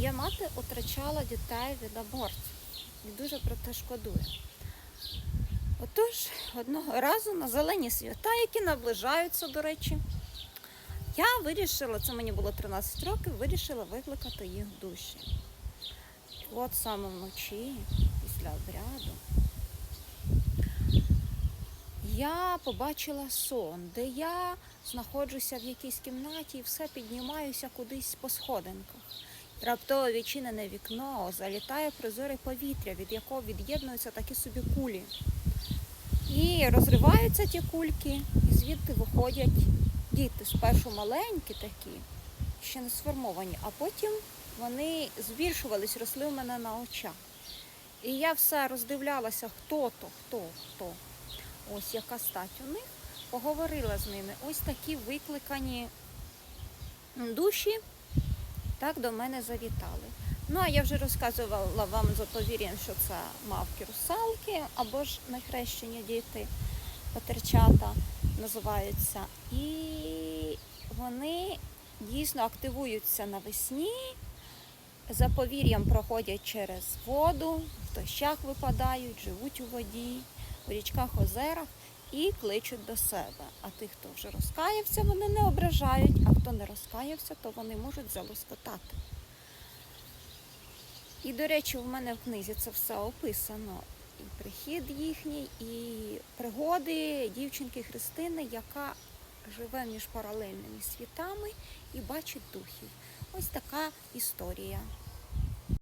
Моя мати втрачала дітей від абортів і дуже про те шкодує. Отож, одного разу на зелені свята, які наближаються, до речі, я вирішила, це мені було 13 років, вирішила викликати їх душі. І от саме вночі, після обряду, я побачила сон, де я знаходжуся в якійсь кімнаті і все піднімаюся кудись по сходинках. Раптово відчинене вікно, залітає прозоре повітря, від якого від'єднуються такі собі кулі. І розриваються ті кульки, і звідти виходять діти. Спершу маленькі такі, ще не сформовані, а потім вони збільшувались, росли в мене на очах. І я все роздивлялася, хто то, хто, хто. Ось яка стать у них. Поговорила з ними. Ось такі викликані душі так до мене завітали. Ну, а я вже розказувала вам за повір'ям, що це мавки русалки або ж нехрещені діти, патерчата називаються. І вони дійсно активуються навесні, за повір'ям проходять через воду, в дощах випадають, живуть у воді, у річках, озерах і кличуть до себе. А тих, хто вже розкаявся, вони не ображають, хто не розкаявся, то вони можуть залоскотати. І, до речі, в мене в книзі це все описано. І прихід їхній, і пригоди дівчинки Христини, яка живе між паралельними світами і бачить духів. Ось така історія.